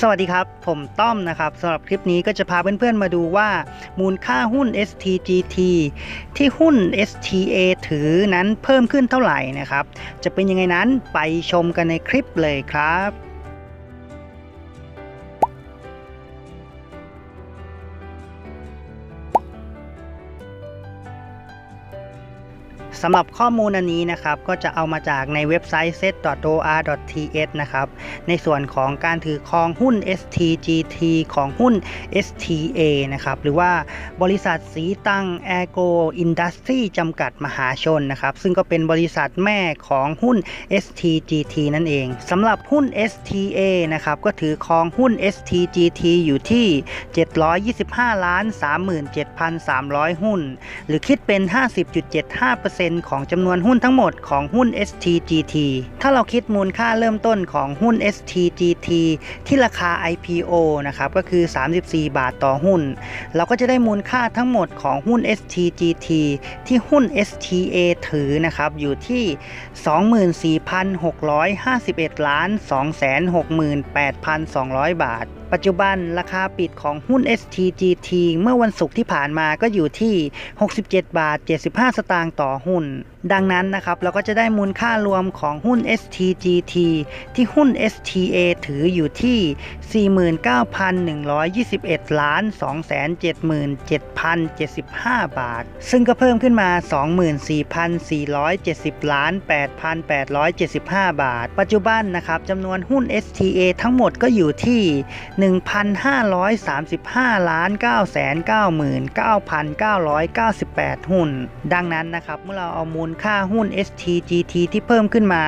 สวัสดีครับ ผมต้อมนะครับสำหรับคลิปนี้ก็จะพาเพื่อนๆมาดูว่า มูลค่าหุ้น STGT ที่หุ้น STA ถือนั้นเพิ่มขึ้นเท่าไหร่นะครับ จะเป็นยังไงนั้นไปชมกันในคลิปเลยครับ สำหรับข้อมูลอันนี้นะครับก็จะเอามาจากในเว็บไซต์ set.or.th นะครับในส่วนของการถือครองหุ้น STGT ของหุ้น STA นะครับหรือว่าบริษัทสีตัง Agro Industry จำกัดมหาชนนะครับซึ่งก็เป็นบริษัทแม่ของหุ้น STGT นั่นเองสำหรับหุ้น STA นะครับก็ถือครองหุ้น STGT อยู่ที่ 725 ล้าน 37,300 หุ้น หรือคิดเป็น 50.75%ของจำนวนหุ้นทั้งหมดของหุ้น STGT ถ้าเราคิดมูลค่าเริ่มต้นของหุ้น STGT ที่ราคา IPO นะครับก็คือ 34 บาทต่อหุ้น เราก็จะได้มูลค่าทั้งหมดของหุ้น STGT ที่หุ้น STA ถือนะครับอยู่ที่ 24,651 ล้าน 268,200 บาทปัจจุบันราคาปิดของหุ้น STGT เมื่อวันศุกร์ที่ผ่านมาก็อยู่ที่ 67 บาท 75 สตางค์ต่อหุ้นดังนั้นนะครับเราก็จะได้มูลค่ารวมของหุ้น STGT ที่หุ้น STA ถืออยู่ที่ 49,121 ล้าน 277,075 บาท ซึ่งก็เพิ่มขึ้นมา 24,470 ล้าน 8,875 บาท ปัจจุบันนะครับจำนวนหุ้น STA ทั้งหมดก็อยู่ที่ 1,535 ล้าน 999,998หุ้น ดังนั้นนะครับเมื่อเราเอามูลค่าหุ้น STGT ที่เพิ่มขึ้นมา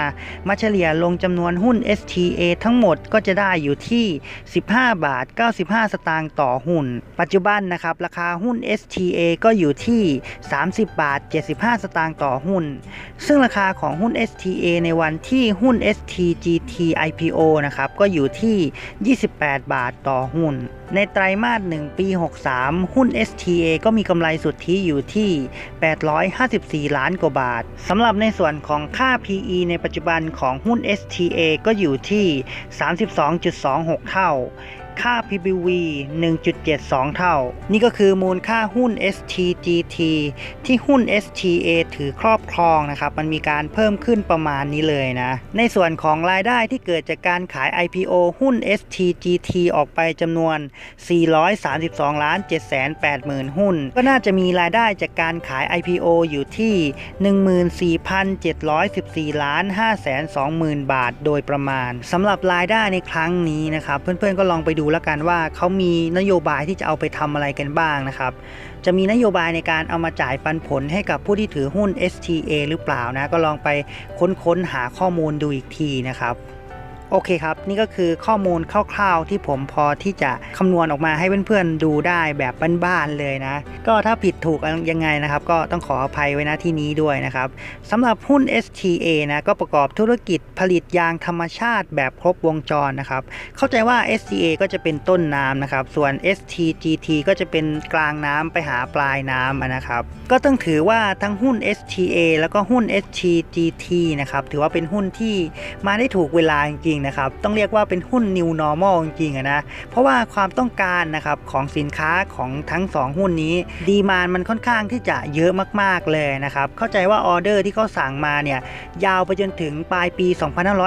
มาเฉลี่ยลงจำนวนหุ้น STA ทั้งหมดก็จะได้อยู่ที่ 15 บาท 95 สตางค์ต่อหุ้น ปัจจุบันนะครับ ราคาหุ้น STA ก็อยู่ที่ 30 บาท 75 สตางค์ต่อหุ้น ซึ่งราคาของหุ้น STA ในวันที่หุ้น STGT IPO นะครับ ก็อยู่ที่ 28 บาทต่อหุ้น ในไตรมาส 1 ปี 63 หุ้น STA ก็มีกำไรสุทธิอยู่ที่ 854 ล้านกว่าบาท สำหรับในส่วนของค่า PE ในปัจจุบันของหุ้น STA ก็อยู่ที่ 32.26 เท่า ค่า PBV 1.72 เท่า นี่ก็คือมูลค่าหุ้น STGT ที่หุ้น STA ถือครอบครองนะครับ มันมีการเพิ่มขึ้นประมาณนี้เลยนะ ในส่วนของรายได้ที่เกิดจากการขาย IPO หุ้น STGT ออกไปจำนวน 432 ล้าน 780,000 หุ้น ก็น่าจะมีรายได้จากการขาย IPO อยู่ที่ 14,714 ล้าน 520,000 บาท โดยประมาณสำหรับรายได้ในครั้งนี้นะครับ เพื่อนๆก็ลองไปดูแล้วกันว่าเขามีนโยบายที่จะเอาไปทำอะไรกันบ้างนะครับ จะมีนโยบายในการเอามาจ่ายปันผลให้กับผู้ที่ถือหุ้น STA หรือเปล่านะ ก็ลองไปค้นๆหาข้อมูลดูอีกทีนะครับ โอเคครับ นี่ก็คือข้อมูลคร่าวๆ ที่ผมพอที่จะคำนวณออกมาให้เพื่อนๆดูได้แบบบ้านๆเลยนะ ก็ถ้าผิดถูกยังไงนะครับ ก็ต้องขออภัยไว้นะที่นี้ด้วยนะครับสำหรับหุ้น STA นะก็ประกอบธุรกิจผลิตยางธรรมชาติแบบครบวงจรนะครับ เข้าใจว่า STA ก็จะเป็นต้นน้ำนะครับ ส่วน STGT ก็จะเป็นกลางน้ำไปหาปลายน้ำนะครับ ก็ต้องถือว่าทั้งหุ้น STA แล้วก็หุ้น STGT นะครับถือว่าเป็นหุ้นที่มาได้ถูกเวลาจริงๆนะครับต้องเรียกว่าเป็นหุ้น New Normal จริงๆนะเพราะว่าความต้องการนะครับของสินค้าของทั้ง 2 หุ้นนี้ ดีมานมันค่อนข้างที่จะเยอะมากๆเลยนะครับเข้าใจว่าออเดอร์ที่เขาสั่งมาเนี่ยยาวไปจนถึงปลายปี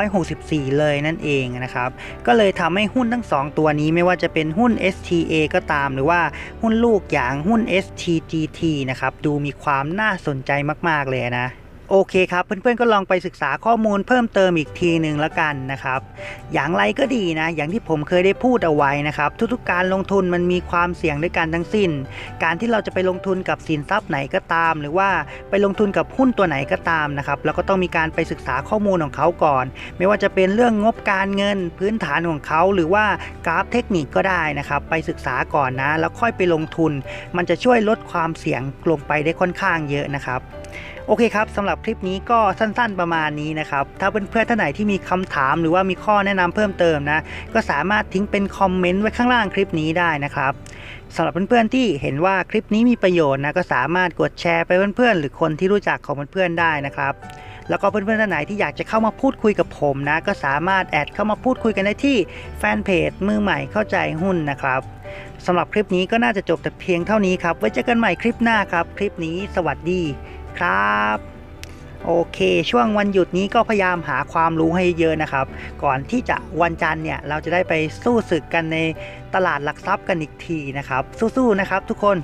2564 เลยนั่นเองนะครับก็เลยทำให้หุ้นทั้ง 2 ตัวนี้ไม่ว่าจะเป็นหุ้น STA ก็ตามหรือว่าหุ้นลูกอย่างหุ้น STGT นะครับดูมีความน่าสนใจมากๆเลยนะ โอเคครับ เพื่อนๆก็ลองไปศึกษาข้อมูลเพิ่มเติมอีกทีหนึ่งแล้วกันนะครับ อย่างไรก็ดีนะ อย่างที่ผมเคยได้พูดเอาไว้นะครับ ทุกๆการลงทุนมันมีความเสี่ยงด้วยกันทั้งสิ้น การที่เราจะไปลงทุนกับสินทรัพย์ไหนก็ตาม หรือว่าไปลงทุนกับหุ้นตัวไหนก็ตามนะครับเราก็ต้องมีการไปศึกษาข้อมูลของเขาก่อน ไม่ว่าจะเป็นเรื่องงบการเงินพื้นฐานของเขาหรือว่ากราฟเทคนิคก็ได้นะครับไปศึกษาก่อนนะ แล้วค่อยไปลงทุน มันจะช่วยลดความเสี่ยงลงไปได้ค่อนข้างเยอะนะครับ โอเคครับสำหรับคลิปนี้ก็สั้นๆประมาณนี้นะครับ ถ้าเพื่อนๆท่านไหนที่มีคำถามหรือว่ามีข้อแนะนำเพิ่มเติมนะ ก็สามารถทิ้งเป็นคอมเมนต์ไว้ข้างล่างคลิปนี้ได้นะครับสำหรับเพื่อนๆที่เห็นว่าคลิปนี้มีประโยชน์นะก็สามารถกดแชร์ไปเพื่อนๆ หรือคนที่รู้จักของเพื่อนๆได้นะครับแล้วก็เพื่อนๆท่านไหนที่อยากจะเข้ามาพูดคุยกับผมนะ ก็สามารถแอดเข้ามาพูดคุยกันได้ที่แฟนเพจมือใหม่เข้าใจหุ้นนะครับสำหรับคลิปนี้ก็น่าจะจบแต่เพียงเท่านี้ครับไว้เจอกันใหม่คลิปหน้าครับ คลิปนี้สวัสดี ครับ โอเค ช่วงวันหยุดนี้ก็พยายามหาความรู้ให้เยอะนะครับ ก่อนที่จะวันจันทร์เนี่ยเราจะได้ไปสู้ศึกกันในตลาดหลักทรัพย์กันอีกทีนะครับ สู้ๆนะครับทุกคน